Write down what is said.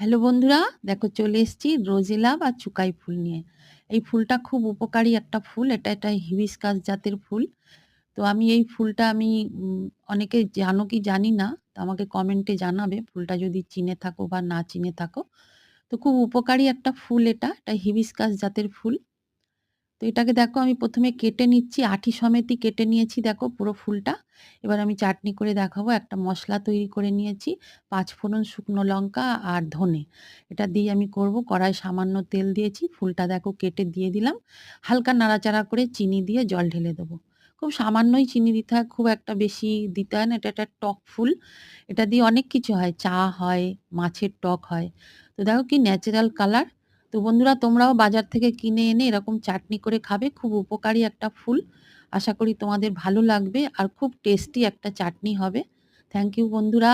Hello বন্ধুরা, দেখো চলে এসেছি রোজিলাভ আর চুকাই ফুল নিয়ে। এই ফুলটা খুব উপকারী একটা ফুল, এটা একটা হিবিসকাস জাতের ফুল। তো আমি এই ফুলটা আমি অনেকে জানো কি জানি না, তো আমাকে কমেন্টে জানাবে ফুলটা যদি চিনে থাকো বা না চিনে থাকো। তো খুব উপকারী একটা ফুল এটা এটা হিবিসকাস জাতের ফুল। এটাকে দেখো আমি প্রথমে কেটে নিচ্ছি, আঠি সমেতই কেটে নিয়েছি দেখো পুরো ফুলটা। এবার আমি চাটনি করে দেখাবো, একটা মশলা তৈরি করে নিয়েছি, পাঁচ ফোড়ন শুকনো লঙ্কা আর ধনে। এটা দিয়ে আমি করব, কড়াই সামান্য তেল দিয়েছি, ফুলটা দেখো কেটে দিয়ে দিলাম। হালকা নাড়াচাড়া করে চিনি দিয়ে জল ঢেলে দেবো। খুব সামান্যই চিনি দিতে হয়, খুব একটা বেশি দিতে হয় না, এটা একটা টক ফুল। এটা দিয়ে অনেক কিছু হয়, চা হয়, মাছের টক হয়। তো দেখো কি ন্যাচারাল কালার তো বন্ধুরা, তোমরাও বাজার থেকে কিনে এনে এরকম চাটনি করে খাবে। খুব উপকারী একটা ফুল। আশা করি তোমাদের ভালো লাগবে আর খুব টেস্টি একটা চাটনি হবে। থ্যাংক ইউ বন্ধুরা।